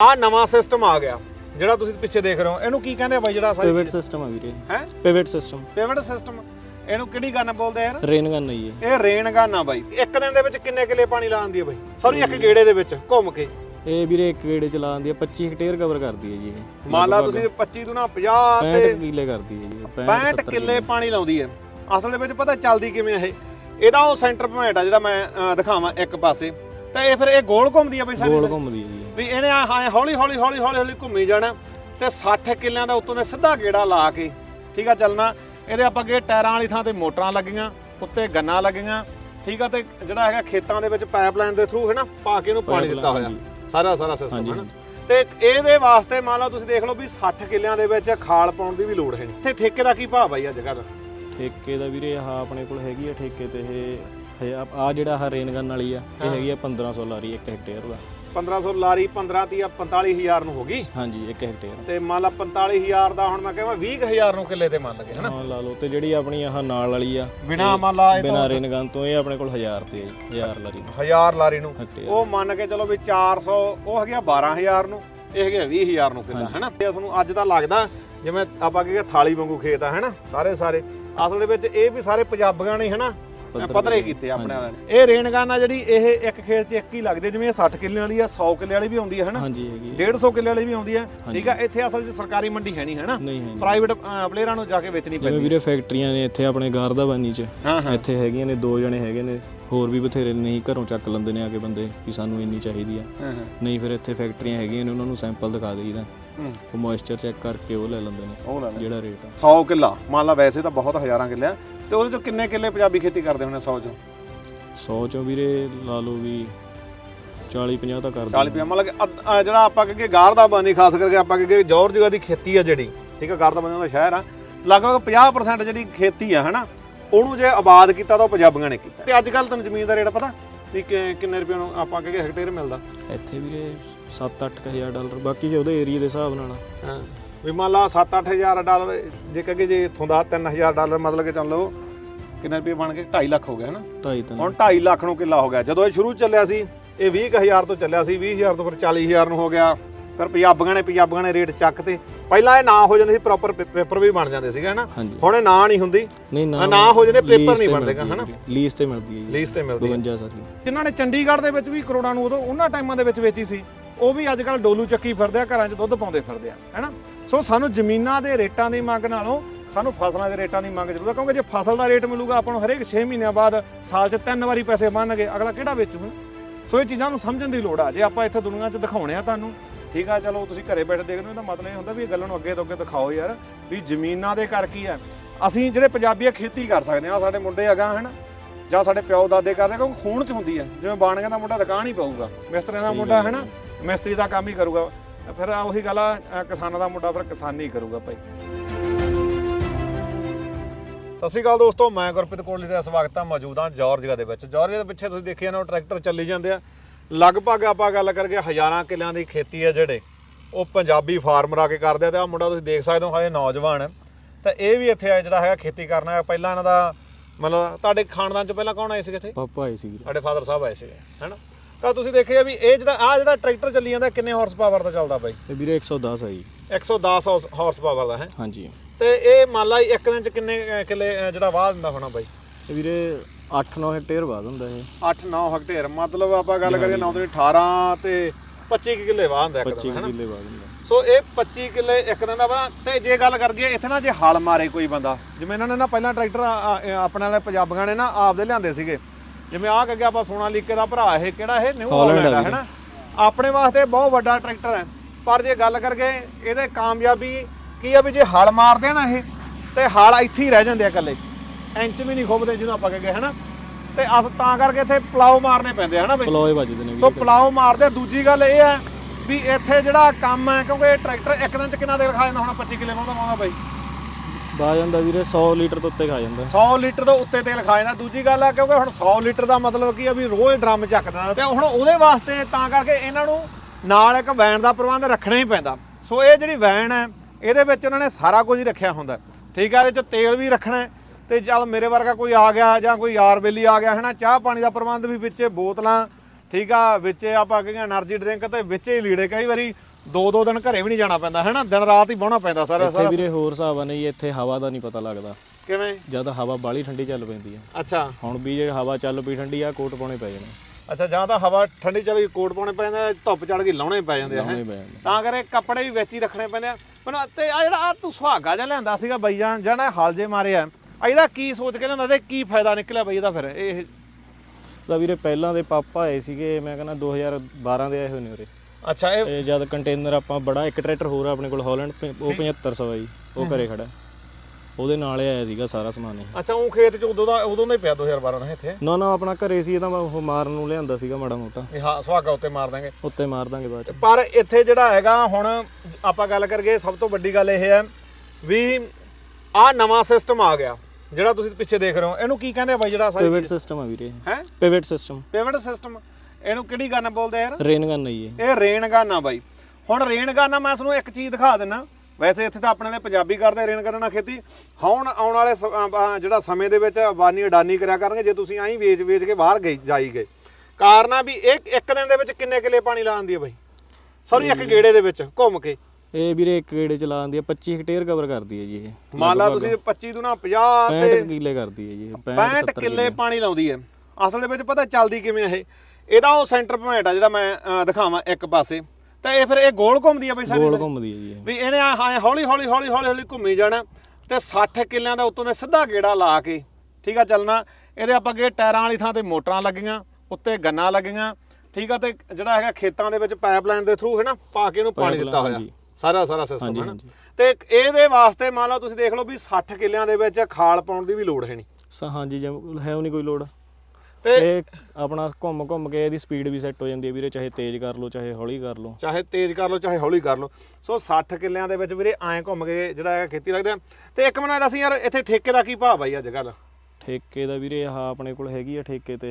ਆ ਨਵਾਂ ਸਿਸਟਮ ਆ ਗਿਆ ਜਿਹੜਾ ਤੁਸੀਂ ਪਿੱਛੇ ਦੇਖ ਰਹੇ ਹੋ। ਇਹਨੂੰ ਕੀ ਕਹਿੰਦੇ ਆ ਬਾਈ ਜਿਹੜਾ ਸਾਰੀ ਪਿਵਟ ਸਿਸਟਮ ਆ ਵੀਰੇ ਹੈ? ਪਿਵਟ ਸਿਸਟਮ ਪੇਮੈਂਟ ਸਿਸਟਮ ਇਹਨੂੰ ਕਿਹੜੀ ਗਨ ਬੋਲਦੇ ਆ ਯਾਰ ਰੇਨ ਗਨ ਹੈ ਇਹ। ਰੇਨ ਗਨ ਆ ਬਾਈ। ਇੱਕ ਦਿਨ ਦੇ ਵਿੱਚ ਕਿੰਨੇ ਕਿੱਲੇ ਪਾਣੀ ਲਾਉਂਦੀ ਆ ਬਾਈ? ਸੌਰੀ ਇੱਕ ਗੇੜੇ ਦੇ ਵਿੱਚ ਘੁੰਮ ਕੇ। ਇਹ ਵੀਰੇ ਇੱਕ ਗੇੜੇ ਚਲਾ ਆਂਦੀ ਹੈ 25 ਹੈਕਟੇਅਰ ਕਵਰ ਕਰਦੀ ਹੈ ਜੀ ਇਹ। ਮੰਨ ਲਾ ਤੁਸੀਂ 25 ਦੁਨਾ 50 ਤੇ 65 ਕਿੱਲੇ ਕਰਦੀ ਹੈ ਜੀ ਇਹ, 65 70 ਕਿੱਲੇ ਪਾਣੀ ਲਾਉਂਦੀ ਹੈ ਅਸਲ ਦੇ ਵਿੱਚ ਪਤਾ ਚੱਲਦੀ ਕਿਵੇਂ ਇਹ? ਇਹਦਾ ਉਹ ਸੈਂਟਰ ਪੁਆਇੰਟ ਆ ਜਿਹੜਾ ਮੈਂ ਅਹ, ਦਿਖਾਵਾਂ ਇੱਕ ਪਾਸੇ। ਤਾਂ ਇਹ ਫਿਰ ਇਹ ਗੋਲ ਘੁੰਮਦੀ ਆ ਬਈ ਸਾਰੀ ਗੋਲ ਘੁੰਮਦੀ ਹੈ ਜੀ। ਵੀ ਇਹਨੇ ਆ ਹਾਂ ਹੌਲੀ ਹੌਲੀ ਹੌਲੀ ਹੌਲੀ ਹੌਲੀ ਘੁੰਮੀ ਜਾਣਾ ਤੇ 60 ਕਿੱਲਿਆਂ ਦਾ ਉੱਤੋਂ ਦੇ ਸਿੱਧਾ ਗੇੜਾ ਲਾ ਕੇ ਠੀਕ ਆ ਚੱਲਣਾ। ਇਹਦੇ ਆਪਾਂ ਅੱਗੇ ਟਾਇਰਾਂ ਵਾਲੀ ਥਾਂ ਤੇ ਮੋਟਰਾਂ ਲੱਗੀਆਂ ਉੱਤੇ ਗੰਨਾਂ ਲੱਗੀਆਂ ਠੀਕ ਆ ਤੇ ਜਿਹੜਾ ਹੈਗਾ ਖੇਤਾਂ ਦੇ ਵਿੱਚ ਪਾਈਪਲਾਈਨ ਦੇ ਥਰੂ ਹੈ ਨਾ ਪਾ ਕੇ ਇਹਨੂੰ ਪਾਣੀ ਦਿੱਤਾ ਹੋਇਆ। ਸਾਰਾ ਸਾਰਾ ਸਿਸਟਮ ਹੈ ਨਾ ਤੇ ਇਹਦੇ ਵਾਸਤੇ ਮੰਨ ਲਓ ਤੁਸੀਂ ਦੇਖ ਲਓ ਵੀ 60 ਕਿੱਲਿਆਂ ਦੇ ਵਿੱਚ ਖਾਲ ਪਾਉਣ ਦੀ ਵੀ ਲੋੜ ਹੈ ਇੱਥੇ ਠੇਕੇ ਦਾ ਕੀ ਭਾਅ ਬਾਈ ਅੱਜ ਕੱਲ੍ਹ ਠੇਕੇ ਦਾ ਵੀਰੇ ਆਹ ਆਪਣੇ ਕੋਲ ਹੈਗੀ ਆ ਠੇਕੇ ਤੇ ਇਹ ਆ ਜਿਹੜਾ ਆਹ ਰੇਨ ਗਨ ਵਾਲੀ ਆ ਇਹ ਹੈਗੀ ਆ 1500 ਲਾਰੀ 1 ਹੈਕਟੇਅਰ ਦਾ। 1500 ਲਾਰੀ 15 ਤੀ 45000 ਨੂੰ ਹੋ ਗਈ? ਹਾਂਜੀ 1 ਹੈਕਟੇਅਰ ਤੇ ਮੰਨ ਲਾ 45000 ਦਾ ਹੁਣ ਮੈਂ ਕਹਿੰਦਾ 20000 ਨੂੰ ਕਿੱਲੇ ਤੇ ਮੰਨ ਲਗੇ ਹਨਾ ਹਾਂ ਲਾ ਲਓ ਤੇ ਜਿਹੜੀ ਆਪਣੀ ਆਹ ਨਾਲ ਵਾਲੀ ਆ ਬਿਨਾ ਮੰਨ ਲਾ ਇਹ ਬਿਨਾ ਰੇਨ ਗਨ ਤੋਂ ਇਹ ਆਪਣੇ ਕੋਲ 1000 ਤੇ ਜੀ 1000 ਲਾਰੀ ਦਾ 1000 ਲਾਰੀ ਨੂੰ। ਉਹ ਮੰਨ ਕੇ ਚਲੋ ਵੀ 400 ਉਹ ਹੈਗਾ 12000 ਨੂੰ ਇਹ ਹੈਗਾ 20000 ਨੂੰ ਕਿੱਲਾ ਹੈਨਾ ਤੇ ਤੁਹਾਨੂੰ ਅੱਜ ਤਾਂ ਲੱਗਦਾ ਜਿਵੇਂ ਆਪਾਂ ਕਹਿੰਦੇ ਥਾਲੀ ਵਾਂਗੂ ਖੇਤ ਆ ਹੈਨਾ ਸਾਰੇ ਸਾਰੇ। ਅਸਲ ਦੇ ਵਿੱਚ ਇਹ ਵੀ ਸਾਰੇ ਪੰਜਾਬੀਆਂ ਨੇ ਹੈਨਾ ਪੱਧਰੇ ਕੀਤੇ ਆਪਣੇ ਵਾਲਿਆਂ ਨੇ ਇਹ ਰੇਣਗਾਨਾ ਜਿਹੜੀ ਇਹ ਇੱਕ ਖੇਤ 'ਚ ਇੱਕ ਹੀ ਲੱਗਦੇ ਜਿਵੇਂ ਇਹ 60 ਕਿੱਲੇ ਵਾਲੀ ਆ 100 ਕਿੱਲੇ ਵਾਲੀ ਵੀ ਆਉਂਦੀ ਹੈ ਹੈਨਾ? ਹਾਂਜੀ ਹੈਗੀ ਆ। 150 ਕਿੱਲੇ ਵਾਲੀ ਵੀ ਆਉਂਦੀ ਹੈ ਠੀਕ ਆ ਇੱਥੇ ਅਸਲ 'ਚ ਸਰਕਾਰੀ ਮੰਡੀ ਹੈ ਨਹੀਂ ਹੈਨਾ? ਨਹੀਂ ਹੈ ਪ੍ਰਾਈਵੇਟ ਪਲੇਅਰਾਂ ਨੂੰ ਜਾ ਕੇ ਵੇਚਣੀ ਜਿਵੇਂ ਪੈਂਦੀ ਵੀਰੇ ਫੈਕਟਰੀਆਂ ਨੇ ਇੱਥੇ ਆਪਣੇ ਗਾਰਦਾਬਾਨੀ ਚ। ਇੱਥੇ ਹੈਗੀਆਂ ਨੇ ਦੋ ਜਣੇ ਹੈਗੇ ਨੇ। ਹੋਰ ਵੀ ਬਥੇਰੇ ਨਹੀਂ ਘਰੋਂ ਚੱਕ ਲੈਂਦੇ ਨੇ ਆ ਕੇ ਬੰਦੇ ਵੀ ਸਾਨੂੰ ਇੰਨੀ ਚਾਹੀਦੀ ਆ। ਨਹੀਂ ਫਿਰ ਇੱਥੇ ਫੈਕਟਰੀਆਂ ਹੈਗੀਆਂ ਨੇ ਉਹਨਾਂ ਨੂੰ ਸੈਂਪਲ ਦਿਖਾ ਦੇਈਦਾ। ਉਹ ਮੋਇਸਚਰ ਚੈੱਕ ਕਰਕੇ ਉਹ ਲੈ ਲੈਂਦੇ ਨੇ ਜਿਹੜਾ ਰੇਟ ਆ। 100 ਕਿੱਲਾ। ਮੰਨ ਲਾ ਵੈਸੇ ਤਾਂ ਬਹੁਤ ਹਜ਼ਾਰਾਂ ਕਿੱਲੇ ਆ। ਤੇ ਉਹਦੇ ਚੋਂ ਕਿੰਨੇ ਕਿੱਲੇ ਪੰਜਾਬੀ ਖੇਤੀ ਕਰਦੇ ਹੋਣੇ 100 ਚੋਂ? 100 ਚੋਂ ਵੀਰੇ ਲਾ ਲਓ ਵੀ 40 50 ਤਾਂ ਕਰਦੇ 40 ਰੁਪਏ ਮਤਲਬ ਕਿ ਅੱਧ- ਅਹ ਜਿਹੜਾ ਆਪਾਂ ਕਹੇ ਗਾਰ ਦਾ ਬਾਨੀ ਖਾਸ ਕਰਕੇ ਆਪਾਂ ਕਹੇ ਜੌਰਜ ਦੀ ਖੇਤੀ ਆ ਜਿਹੜੀ ਠੀਕ ਆ ਗਾਰ ਦਾ ਬੰਦਾ ਦਾ ਸ਼ਹਿਰ ਆ। ਲਗਭਗ 50% ਜਿਹੜੀ ਖੇਤੀ ਆ ਹਨਾ ਉਹਨੂੰ ਜੇ ਆਬਾਦ ਕੀਤਾ ਤਾਂ ਉਹ ਪੰਜਾਬੀਆਂ ਨੇ ਕੀਤਾ। ਤੇ ਅੱਜ ਕੱਲ ਤੈਨੂੰ ਜ਼ਮੀਨ ਦਾ ਰੇਟ ਪਤਾ? ਵੀ ਕਿ- ਕਿੰਨੇ ਰੁਪਏ ਨੂੰ ਆਪਾਂ ਕਹੇ ਹੈਕਟੇਅਰ ਮਿਲਦਾ? ਇੱਥੇ ਵੀਰੇ 7-8 ਹਜ਼ਾਰ ਡਾਲਰ ਬਾਕੀ ਜੇ ਉਹਦੇ ਏਰੀਆ ਦੇ ਹਿਸਾਬ ਨਾਲ ਆ। ਹਾਂ। ਵੀ ਮੰਨ ਲਾ 7-8000 ਡਾਲਰ ਜੇ ਕਹੇ ਜੇ ਇੱਥੋਂ ਦਾ 3000 ਡਾਲਰ ਮਤਲਬ ਕਿ ਚੱਲ ਲਓ ਕਿੰਨੇ ਰੁਪਏ ਬਣ ਗਏ? 2.5 ਲੱਖ ਹੋ ਗਿਆ ਹਨਾ? ਢਾਈ ਤਿੰਨ ਹੁਣ 2.5 ਲੱਖ ਨੂੰ ਕਿੱਲਾ ਹੋ ਗਿਆ। ਜਦੋਂ ਇਹ ਸ਼ੁਰੂ ਚੱਲਿਆ ਸੀ ਇਹ 20000 ਤੋਂ ਚੱਲਿਆ ਸੀ 20000 ਤੋਂ ਫਿਰ 40000 ਨੂੰ ਹੋ ਗਿਆ। ਫਿਰ ਪੰਜਾਬੀਆਂ ਨੇ ਪੰਜਾਬੀਆਂ ਨੇ ਰੇਟ ਚੱਕ ਤੇ ਪਹਿਲਾਂ ਇਹ ਨਾਂ ਹੋ ਜਾਂਦੇ ਸੀ ਪ੍ਰੋਪਰ ਪੇਪਰ ਵੀ ਬਣ ਜਾਂਦੇ ਸੀਗੇ ਹਨਾ? ਹੁਣ ਇਹ ਨਾਂ ਨਹੀਂ ਹੁੰਦੀ। ਨਹੀਂ ਨਾ ਨਾ ਹੋ ਜਾਂਦੇ ਪੇਪਰ ਨਹੀਂ ਤੇ ਬਣਦੇਗਾ ਹਨਾ? lease ਤੇ ਮਿਲਦੀ ਹੈ ਜੀ। ਲੀਜ਼ ਤੇ ਮਿਲਦੀ 52 ਸਾਲੀ ਜਿਨ੍ਹਾਂ ਨੇ ਚੰਡੀਗੜ੍ਹ ਦੇ ਵਿੱਚ ਵੀ ਕਰੋੜਾਂ ਨੂੰ ਉਦੋਂ ਉਹਨਾਂ ਟਾਈਮਾਂ ਦੇ ਵਿੱਚ ਵੇਚੀ ਸੀ ਉਹ ਵੀ ਅੱਜ ਕੱਲ ਡੋਲੂ ਚੱਕੀ ਫਿਰਦੇ ਆ ਘਰਾਂ 'ਚ ਦੁੱਧ ਪਾਉਂਦੇ ਫਿਰਦੇ ਆ ਹੈਨਾ? ਸੋ ਸਾਨੂੰ ਜ਼ਮੀਨਾਂ ਦੇ ਰੇਟਾਂ ਦੀ ਮੰਗ ਨਾਲੋਂ ਸਾਨੂੰ ਫਸਲਾਂ ਦੇ ਰੇਟਾਂ ਦੀ ਮੰਗ ਜ਼ਰੂਰ ਹੈ ਕਿਉਂਕਿ ਜੇ ਫਸਲ ਦਾ ਰੇਟ ਮਿਲੂਗਾ ਆਪਾਂ ਨੂੰ ਹਰੇਕ 6 ਮਹੀਨਿਆਂ ਬਾਅਦ ਸਾਲ 'ਚ ਤਿੰਨ ਵਾਰੀ ਪੈਸੇ ਬਣਨਗੇ। ਅਗਲਾ ਕਿਹੜਾ ਵੇਚੂ? ਸੋ ਇਹ ਚੀਜ਼ਾਂ ਨੂੰ ਸਮਝਣ ਦੀ ਲੋੜ ਆ। ਜੇ ਆਪਾਂ ਇੱਥੇ ਦੁਨੀਆ 'ਚ ਦਿਖਾਉਣੇ ਆ ਤੁਹਾਨੂੰ ਠੀਕ ਆ ਚਲੋ ਤੁਸੀਂ ਘਰੇ ਬੈਠੇ ਦੇਖਦੇ ਹੋ ਇਹਦਾ ਮਤਲਬ ਇਹ ਹੁੰਦਾ ਵੀ ਇਹ ਗੱਲਾਂ ਨੂੰ ਅੱਗੇ ਤੋਂ ਅੱਗੇ ਦਿਖਾਓ ਯਾਰ ਵੀ ਜ਼ਮੀਨਾਂ ਦੇ ਕਰ ਕੀ ਆ। ਅਸੀਂ ਜਿਹੜੇ ਪੰਜਾਬੀ ਆ ਖੇਤੀ ਕਰ ਸਕਦੇ ਆ ਸਾਡੇ ਮੁੰਡੇ ਹੈਗਾ ਹਨ? ਜਾਂ ਸਾਡੇ ਪਿਓ ਦਾਦੇ ਕਰਦੇ ਕਿਉਂਕਿ ਖੂਨ ਚ ਹੁੰਦੀ ਹੈ ਜਿਵੇਂ ਬਾਣੀਆਂ ਦਾ ਮੁੰਡਾ ਦੁਕਾਨ ਹੀ ਪਾਊਗਾ। ਮਿਸਤਰੀ ਦਾ ਮੁੰਡਾ ਹੈ ਨਾ ਮਿਸਤਰੀ ਦਾ ਕੰਮ ਹੀ ਕਰੂਗਾ। ਫਿਰ ਉਹੀ ਗੱਲ ਆ ਕਿਸਾਨਾਂ ਦਾ ਮੁੰਡਾ ਫਿਰ ਕਿਸਾਨੀ ਹੀ ਕਰੂਗਾ ਭਾਈ। ਸਤਿ ਸ਼੍ਰੀ ਅਕਾਲ ਦੋਸਤੋ ਮੈਂ ਗੁਰਪ੍ਰੀਤ ਕੋਹਲੀ ਦਾ ਸਵਾਗਤ ਹੈ ਮੌਜੂਦ ਹਾਂ ਜਾਰਜੀਆ ਦੇ ਵਿੱਚ। ਜਾਰਜੀਆ ਦੇ ਪਿੱਛੇ ਤੁਸੀਂ ਦੇਖਿਆ ਨਾ ਟਰੈਕਟਰ ਚੱਲੀ ਜਾਂਦੇ ਆ। ਲਗਭਗ ਆਪਾਂ ਗੱਲ ਕਰਕੇ ਹਜ਼ਾਰਾਂ ਕਿੱਲਿਆਂ ਦੀ ਖੇਤੀ ਹੈ ਜਿਹੜੇ ਉਹ ਪੰਜਾਬੀ ਫਾਰਮਰ ਆ ਕੇ ਕਰਦੇ ਆ ਤੇ ਆ ਮੁੰਡਾ ਤੁਸੀਂ ਦੇਖ ਸਕਦੇ ਹੋ ਹਜੇ ਨੌਜਵਾਨ ਹੈ ਤਾਂ ਇਹ ਵੀ ਇੱਥੇ ਆ ਜਿਹੜਾ ਹੈਗਾ ਖੇਤੀ ਕਰਨਾ ਹੈ ਪਹਿਲਾਂ ਇਹਨਾਂ ਦਾ ਮਤਲਬ ਤੁਹਾਡੇ ਖਾਨਦਾਨ ਚ ਪਹਿਲਾਂ ਕੌਣ ਆਏ ਸੀਗੇ ਇੱਥੇ? ਪਾਪਾ ਆਏ ਸੀ ਸਾਡੇ ਫਾਦਰ ਸਾਹਿਬ ਆਏ ਸੀਗੇ ਹੈਨਾ? ਤਾਂ ਤੁਸੀਂ ਦੇਖਿਆ ਵੀ ਇਹ ਜਿਹੜਾ ਆ ਜਿਹੜਾ ਟਰੈਕਟਰ ਚੱਲੀ ਜਾਂਦਾ ਕਿੰਨੇ ਹਾਰਸ ਪਾਵਰ ਦਾ ਚੱਲਦਾ ਬਾਈ? ਇਹ ਵੀਰੇ 110 ਆ ਜੀ। 110 ਹਾਰਸ ਪਾਵਰ ਦਾ ਹੈ? ਹਾਂਜੀ। ਤੇ ਇਹ ਮੰਨ ਲਾ ਇੱਕ ਦਿਨ ਚ ਕਿੰਨੇ ਕਿੱਲੇ ਅਹ, ਜਿਹੜਾ ਵਾਹ ਦਿੰਦਾ ਹੋਣਾ ਬਾਈ? ਇਹ ਵੀਰੇ 8-9 ਹੈਕਟੇਅਰ ਬਾਦ ਹੁੰਦਾ ਇਹ। 8-9 ਹੈਕਟੇਅਰ ਮਤਲਬ ਆਪਾਂ ਗੱਲ ਕਰੀਏ 9 ਦੇ 18 ਤੇ 25 ਕੁ ਕਿੱਲੇ ਵਾਹ ਹੁੰਦਾ ਇੱਕ 25 ਦਿਨ ਹੈਨਾ? ਕਿੱਲੇ ਬਾਦ ਹੁੰਦਾ ਸੋ ਇਹ 25 ਕਿੱਲੇ ਇੱਕ ਦਿਨ ਦਾ ਵਾ ਤੇ ਜੇ ਗੱਲ ਕਰ ਗਏ ਇੱਥੇ ਨਾ ਜੇ ਹਲ ਮਾਰੇ ਕੋਈ ਬੰਦਾ ਜਿਵੇਂ ਇਹਨਾਂ ਨੇ ਨਾ ਪਹਿਲਾਂ ਟਰੈਕਟਰ ਆ- ਆ- ਇਹ ਆਪਣੇ ਵਾਲੇ ਪੰਜਾਬੀਆਂ ਨੇ ਨਾ ਆਪਦੇ ਲਿਆਂਦੇ ਸੀਗੇ। ਜਿਵੇਂ ਆਹ ਅੱਗੇ ਆਪਾਂ ਸੋਨਾ ਲੀਕੇ ਦਾ ਭਰਾ ਇਹ ਕਿਹੜਾ? ਇਹ ਨਿਊ ਹਾਲੈਂਡ ਹੈ ਹੈਨਾ? ਆਪਣੇ ਵਾਸਤੇ ਬਹੁਤ ਵੱਡਾ ਟਰੈਕਟਰ ਹੈ। ਪਰ ਜੇ ਗੱਲ ਕਰਕੇ ਇਹਦੇ ਕਾਮਯਾਬੀ ਕੀ ਆ ਵੀ ਜੇ ਹਲ ਮਾਰਦੇ ਆ ਨਾ ਇਹ ਤੇ ਹਲ ਇੱਥੇ ਹੀ ਰਹਿ ਜਾਂਦੇ ਆ ਇਕੱਲੇ। ਇੰਚ ਵੀ ਨਹੀਂ ਖੁੱਬਦੇ ਜਿਹਨੂੰ ਆਪਾਂ ਕਹਿੰਦੇ ਹਨਾ? ਤੇ ਅਸ ਤਾਂ ਕਰਕੇ ਇੱਥੇ ਪਲਾਉ ਮਾਰਨੇ ਪੈਂਦੇ ਹਨਾ ਬਈ? ਪਲੋਏ ਵੱਜਦੇ ਨੇ ਸੋ ਪਲਾਉ ਮਾਰਦੇ। ਦੂਜੀ ਗੱਲ ਇਹ ਹੈ ਵੀ ਇੱਥੇ ਜਿਹੜਾ ਕੰਮ ਹੈ ਕਿਉਂਕਿ ਇਹ ਟਰੈਕਟਰ ਇੱਕ ਦਿਨ ਚ ਕਿੰਨਾ ਤੇਲ ਖਾ ਜਾਂਦਾ ਹੁਣ? 25 ਕਿਲੇ ਮਾਉਂਦਾ ਮਾਉਂਦਾ ਬਾਈ। ਖਾ ਜਾਂਦਾ ਵੀਰੇ 100 ਲੀਟਰ ਤੋਂ ਉੱਤੇ ਖਾ ਜਾਂਦਾ। 100 ਲੀਟਰ ਤੋਂ ਉੱਤੇ ਤੇਲ ਖਾ ਜਾਂਦਾ। ਦੂਜੀ ਗੱਲ ਆ, ਕਿਉਂਕਿ ਹੁਣ 100 ਲੀਟਰ ਦਾ ਮਤਲਬ ਕੀ ਆ ਵੀ ਰੋਜ਼ ਡਰਮ ਚੱਕਦਾ। ਤੇ ਹੁਣ ਉਹਦੇ ਵਾਸਤੇ ਤਾਂ ਕਰਕੇ ਇਹਨਾਂ ਨੂੰ ਨਾਲ ਇੱਕ ਵੈਨ ਦਾ ਪ੍ਰਬੰਧ ਰੱਖਣਾ ਹੀ ਪੈਂਦਾ। ਸੋ ਇਹ ਜਿਹੜੀ ਵੈਨ ਹੈ, ਇਹਦੇ ਵਿੱਚ ਉਹਨਾਂ ਨੇ ਸਾਰਾ ਕੁਝ ਰੱਖਿਆ ਹੁੰਦਾ। ਠੀਕ ਆ, ਇਹਦੇ ਚ ਤੇਲ ਵੀ ਰੱਖਣਾ ਤੇ ਚੱਲ ਮੇਰੇ ਵਰਗਾ ਕੋਈ ਆ ਗਿਆ ਜਾਂ ਕੋਈ ਯਾਰ ਬੇਲੀ ਆ ਗਿਆ, ਹਨਾ, ਚਾਹ ਪਾਣੀ ਦਾ ਪ੍ਰਬੰਧ ਵੀ ਵਿੱਚੇ ਬੋਤਲਾਂ, ਠੀਕ ਆ, ਵਿੱਚੇ ਆਪਾਂ ਕਹਿੰਗੇ ਐਨਰਜੀ ਡਰਿੰਕ ਤੇ ਵਿੱਚੇ ਲੀੜੇ ਕਈ ਵਾਰੀ ਦੋ ਦੋ ਦਿਨ ਘਰੇ ਵੀ ਨਹੀਂ ਜਾਣਾ ਪੈਂਦਾ ਹੈਨਾ ਦਿਨ ਰਾਤ ਹੀ ਬਹਿਣਾ ਪੈਂਦਾ ਸਾਰਾ ਇੱਥੇ ਸਾਰਾ ਵੀਰੇ ਹੋਰ ਹਿਸਾਬ ਆ ਨਹੀਂ ਇੱਥੇ ਹਵਾ ਦਾ ਨਹੀਂ ਪਤਾ ਲੱਗਦਾ। ਕਿਵੇਂ? ਜਦ ਹਵਾ ਬਾਲੀ ਠੰਡੀ ਚੱਲ ਪੈਂਦੀ ਆ। ਅੱਛਾ। ਹੁਣ ਵੀ ਜੇ ਹਵਾ ਚੱਲ ਪਈ ਠੰਡੀ ਆ ਕੋਟ ਪਾਉਣੇ ਪੈ ਜਾਣੇ। ਅੱਛਾ ਜਾਂ ਤਾਂ ਹਵਾ ਠੰਡੀ ਚੱਲ ਗਈ ਕੋਟ ਪਾਉਣੇ ਪੈ ਜਾਂਦੇ ਆ, ਧੁੱਪ ਚੜ ਗਈ ਲਾਉਣੇ ਪੈ ਜਾਂਦੇ ਆ ਹੈਂ। ਲਾਉਣੇ ਪੈ ਜਾਂਦੇ ਤਾਂ ਕਰੇ ਕੱਪੜੇ ਵੀ ਵਿੱਚ ਹੀ ਰੱਖਣੇ ਪੈਂਦੇ ਆ। ਮੈਨੂੰ ਤੇ ਆ ਜਿਹੜਾ ਆ ਤੂੰ ਸੁਹਾਗਾ ਜਿਹਾ ਲਿਆਂਦਾ ਸੀਗਾ ਬਈ ਜਾਨ ਜਣਾ ਹਾਲ ਜੇ ਮਾਰੇ ਆ। ਆ ਇਹਦਾ ਕੀ ਸੋਚ ਕੇ ਲਿਆਂਦਾ ਤੇ ਕੀ ਫਾਇਦਾ ਨਿਕਲਿਆ ਬਈ ਇਹਦਾ ਫਿਰ? ਇਹ ਤਾਂ ਵੀਰੇ ਪਹਿਲਾਂ ਦੇ ਪਾਪਾ ਆਏ ਸੀਗੇ ਮੈਂ ਕਹਿੰਦਾ 2012 ਦੇ ਆਏ ਹੋਏ ਨੇ ਉਰੇ। ਅੱਛਾ ਇਹ ਤੇ ਜਦ ਕੰਟੇਨਰ ਆਪਾਂ ਬੜਾ ਇੱਕ ਟਰੈਕਟਰ ਹੋਰ ਆ ਆਪਣੇ ਕੋਲ ਹਾਲੈਂਡ ਪ- ਉਹ 7500 ਆ ਜੀ ਉਹ ਘਰੇ ਖੜਾ। ਉਹਦੇ ਨਾਲ ਹੀ ਆਇਆ ਸੀਗਾ ਸਾਰਾ ਸਮਾਨ ਇਹ। ਅੱਛਾ ਉਹ ਖੇਤ ਚ ਉਦੋਂ ਦਾ ਉਦੋਂ ਦਾ ਹੀ ਪਿਆ 2012 ਨਾਲ ਇੱਥੇ? ਨਾ ਨਾ ਆਪਣਾ ਘਰੇ ਸੀ ਇਹ ਤਾਂ ਮੈਂ ਉਹ ਮਾਰਨ ਨੂੰ ਲਿਆਂਦਾ ਸੀਗਾ ਮਾੜਾ ਮੋਟਾ। ਵੀ ਹਾਂ ਸੁਹਾਗਾ ਉੱਤੇ ਮਾਰ ਦਾਂਗੇ ਉੱਤੇ ਮਾਰ ਦਾਂਗੇ ਬਾਅਦ ਚ। ਪਰ ਇੱਥੇ ਜਿਹੜਾ ਹੈਗਾ ਹੁਣ ਆਪਾਂ ਗੱਲ ਕਰਗੇ ਸਭ ਤੋਂ ਵੱਡੀ ਗੱਲ ਇਹ ਹੈ ਵੀ ਆ ਨਵਾਂ ਸਿਸਟਮ ਆ ਗਿਆ ਜਿਹੜਾ ਤੁਸੀਂ ਪਿੱਛੇ ਦੇਖ ਰਹੇ ਹੋ। ਇਹਨੂੰ ਕੀ ਕਹਿੰਦੇ ਆ ਬਾਈ ਜਿਹੜਾ ਸਾਰੀ ਪਿਵਟ ਸਿਸਟਮ ਆ ਵੀਰੇ ਹੈ? ਪਿਵਟ ਸਿਸਟਮ ਪਿਵਟ ਸਿਸਟਮ ਇਹਨੂੰ ਕਿਹੜੀ ਗਨ ਬੋਲਦੇ ਯਾਰ? ਰੇਨ ਗਨ ਹੈ ਜੀ ਇਹ। ਇਹ ਰੇਨ ਗਨ ਆ ਬਾਈ। ਹੁਣ ਰੇਨ ਗਨ ਆ ਮੈਂ ਤੁਹਾਨੂੰ ਇੱਕ ਚੀਜ਼ ਦਿਖਾ ਦਿੰਨਾ। ਵੈਸੇ ਇੱਥੇ ਤਾਂ ਆਪਣੇ ਨੇ ਪੰਜਾਬੀ ਕਰਦੇ ਰੇਨ ਗਨ ਨਾਲ ਖੇਤੀ। ਹੁਣ ਆਉਣ ਵਾਲੇ ਸ- ਜਿਹੜਾ ਸਮੇਂ ਦੇ ਵਿੱਚ ਅਬਾਨੀ ਅਡਾਨੀ ਕਰਿਆ ਕਰਨਗੇ ਜੇ ਤੁਸੀਂ ਐਂ ਵੇਚ ਵੇਚ ਕੇ ਬਾਹਰ ਗਏ ਜਾਈ ਗਏ ਕਾਰਨ ਆ ਵੀ ਇੱਕ ਇੱਕ ਦਿਨ ਦੇ ਵਿੱਚ ਕਿੰਨੇ ਕਿੱਲੇ ਪਾਣੀ ਲਾ ਦਿੰਦੀ ਆ ਬਾਈ? ਸੌਰੀ ਇੱਕ ਗੇੜੇ ਦੇ ਵਿੱਚ ਘੁੰਮ ਕੇ। ਇਹ ਵੀਰੇ ਇੱਕ ਗੇੜੇ ਚਲਾ ਦਿੰਦੀ ਆ 25 ਹੈਕਟੇਅਰ ਕਵਰ ਕਰਦੀ ਹੈ ਜੀ ਇਹ। ਮੰਨ ਲਾ ਤੁਸੀਂ 25 ਦੁਨਾ 50 ਤੇ 65 ਕਿੱਲੇ ਕਰਦੀ ਹੈ ਜੀ ਇਹ 65 65 ਕਿੱਲੇ ਪਾਣੀ ਲਾਉਂਦੀ ਹੈ ਅਸਲ ਦੇ ਵਿੱਚ ਪਤਾ ਚੱਲਦੀ ਕਿਵੇਂ ਇਹ? ਇਹਦਾ ਉਹ ਸੈਂਟਰ ਪੁਆਇੰਟ ਆ ਜਿਹੜਾ ਮੈਂ ਅਹ, ਦਿਖਾਵਾਂ ਇੱਕ ਪਾਸੇ। ਤਾਂ ਇਹ ਫਿਰ ਇਹ ਗੋਲ ਘੁੰਮਦੀ ਆ ਬਈ ਸਾਰੀ ਗੋਲ ਘੁੰਮਦੀ ਹੈ ਜੀ ਇਹ। ਵੀ ਇਹਨੇ ਆ ਹਾਂ ਹੌਲੀ ਹੌਲੀ ਹੌਲੀ ਹੌਲੀ ਹੌਲੀ ਘੁੰਮੀ ਜਾਣਾ ਤੇ 60 ਕਿੱਲਿਆਂ ਦਾ ਉੱਤੋਂ ਦੇ ਸਿੱਧਾ ਗੇੜਾ ਲਾ ਕੇ ਠੀਕ ਆ ਚੱਲਣਾ। ਇਹਦੇ ਆਪਾਂ ਅੱਗੇ ਟਾਇਰਾਂ ਵਾਲੀ ਥਾਂ ਤੇ ਮੋਟਰਾਂ ਲੱਗੀਆਂ ਉੱਤੇ ਗੰਨਾਂ ਲੱਗੀਆਂ ਠੀਕ ਆ ਤੇ ਜਿਹੜਾ ਹੈਗਾ ਖੇਤਾਂ ਦੇ ਵਿੱਚ ਪਾਈਪਲਾਈਨ ਦੇ ਥਰੂ ਹੈ ਨਾ ਪਾ ਕੇ ਇਹਨੂੰ ਪਾਣੀ ਦਿੱਤਾ ਹੋਇਆ। ਹਾਂਜੀ। ਸਾਰਾ ਸਾਰਾ ਸਿਸਟਮ ਹਾਂਜੀ, ਹੈ ਨਾ ਹਾਂਜੀ। ਤੇ ਇਹਦੇ ਵਾਸਤੇ ਮੰਨ ਲਓ ਤੁਸੀਂ ਦੇਖ ਲਓ ਵੀ 60 ਕਿੱਲਿਆਂ ਦੇ ਵਿੱਚ ਖਾਲ ਪਾਉਣ ਦੀ ਵੀ ਲੋੜ ਹੈ ਨਹੀਂ। ਸ ਹਾਂਜੀ ਜਿਵੇਂ ਹੈ ਉਹ ਨਹੀਂ ਕੋਈ ਲੋੜ। ਤੇ ਆਪਣਾ ਘੁੰਮ ਘੁੰਮ ਕੇ ਇਹਦੀ ਸਪੀਡ ਵੀ ਸੈੱਟ ਹੋ ਜਾਂਦੀ ਹੈ ਵੀਰੇ ਚਾਹੇ ਤੇਜ਼ ਕਰ ਲਓ ਚਾਹੇ ਹੌਲੀ ਕਰ ਲਓ। ਚਾਹੇ ਤੇਜ਼ ਕਰ ਲਓ ਚਾਹੇ ਹੌਲੀ ਕਰ ਲਓ। ਸੋ 60 ਕਿੱਲਿਆਂ ਦੇ ਵਿੱਚ ਵੀਰੇ ਐਂ ਘੁੰਮ ਕੇ ਜਿਹੜਾ ਹੈਗਾ ਖੇਤੀ ਲੱਗਦੇ ਤੇ ਇੱਕ ਮੈਨੂੰ ਦੱਸ ਯਾਰ ਇੱਥੇ ਠੇਕੇ ਦਾ ਕੀ ਭਾਅ ਬਾਈ ਅੱਜ ਕੱਲ ਠੇਕੇ ਦਾ ਵੀਰੇ ਆਹ ਆਪਣੇ ਕੋਲ ਹੈਗੀ ਆ ਠੇਕੇ ਤੇ